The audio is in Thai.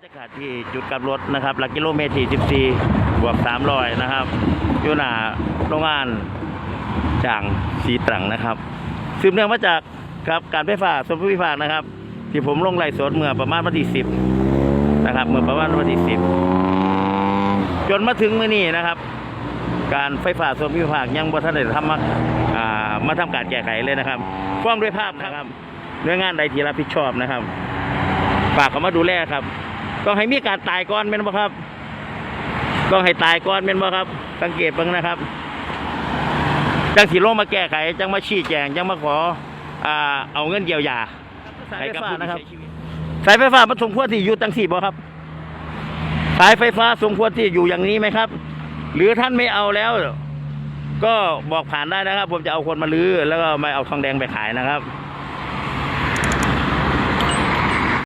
รรยากาศที่จุดกลับรถนะครับหลักกิโลเมตรที่ 14 บวก 300 นะครับอยู่หน้าโรงงานจ่างสีตรังนะครับ สืบเนื่องมาจากครับการไฟฟ้าส่วนภูมิภาคนะครับ ที่ผมลงไล่สดเมื่อประมาณวันที่ 10 นะครับ เมื่อประมาณวันที่ 10 จนมาถึงมื้อนี้นะครับ การไฟฟ้าส่วนภูมิภาคยังบ่ทันได้ทำมาอ่ามาทำการแก้ไขเลยนะครับฟ้องด้วยภาพนะครับหน่วยงานใดที่รับผิดชอบนะครับฝากเขามาดูแลครับ ต้องให้มีการตายก่อนเป็นบ่ครับ ต้องให้ตายก่อนเป็นบ่ครับ สังเกตเบ้างนะครับ จังสีลงมาแก้ไข จังมาชี้แจง จังมาขออ่าเอาเงินเยียวยาให้กับผู้ที่ใช้ชีวิตสายไฟฟ้ามันสมควรที่อยู่ตังสี่บ่ครับ สายไฟฟ้าสมควรที่อยู่อย่างนี้ไหมครับ หรือท่านไม่เอาแล้ว ก็บอกผ่านได้นะครับ ผมจะเอาคนมาลื้อแล้วก็ไม่เอาทองแดงไปขายนะครับ